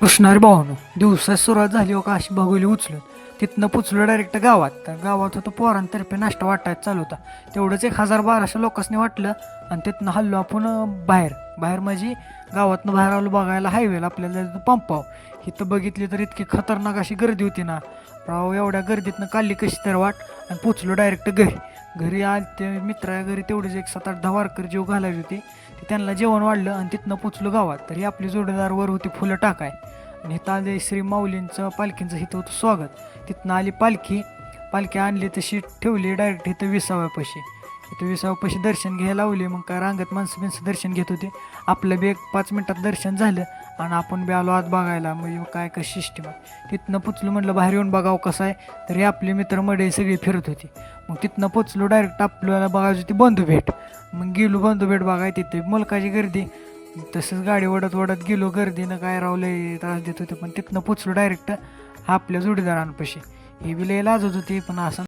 कृष्णारी भावानो. दिवसात सुरुवात झाली हो का अशी बघुली उचलून. तिथनं पुचलो डायरेक्ट गावात. तर गावात होतं पोरांतर्फे नाश्ता वाटायचा चालू होता. तेवढंच एक हजार बाराशे लोकांनी वाटलं आणि तिथनं हल्लो आपण बाहेर. बाहेर म्हणजे गावातनं बाहेर आलो बघायला हायवेला आपल्याला पंपाव इथं बघितली तर इतकी खतरनाक अशी गर्दी होती ना. राव एवढ्या गर्दीतनं काढली कशी तर वाट. आणि पोचलो डायरेक्ट घरी. घरी आज ते मित्रा घरी तेवढेच एक सात आठ दहा वारकर जीव घालायची होती. ते त्यांना जेवण वाढलं आणि तिथनं पोचलो गावात. तरी आपली जोडीदार वर होती फुलं टाकाय. आणि इथं आले श्री माऊलींचं पालखींचं इथं होतं स्वागत. तिथनं आली पालखी. पालखी आणली तशी ठेवली डायरेक्ट इथं विसाव्यापाशी. इथं विसाव्यापाशी दर्शन घ्यायला लावले मग काय रांगत माणसं बिनसं दर्शन घेत होते. आपलं बी एक पाच मिनटात दर्शन झालं आणि आपण बी आलो आत बघायला. मग काय कसं सिस्टीम आहे? तिथनं पुचलं म्हटलं बाहेर येऊन बघावं कसं आहे? तरी आपले मित्र मडे सगळी फिरत होती. मग तिथनं पोचलो डायरेक्ट आपल्याला बघायची होती बंधू भेट मग गेलो बंधू भेट बघाय तिथे. मुलकाची गर्दी. तसंच गाडी ओढत ओढत गेलो गर्दीनं काय रावलं त्रास देत होते. पण तिथनं पोचलो डायरेक्ट आपल्या जोडीदारांपाशी. हे बी लय लाजत होती पण असं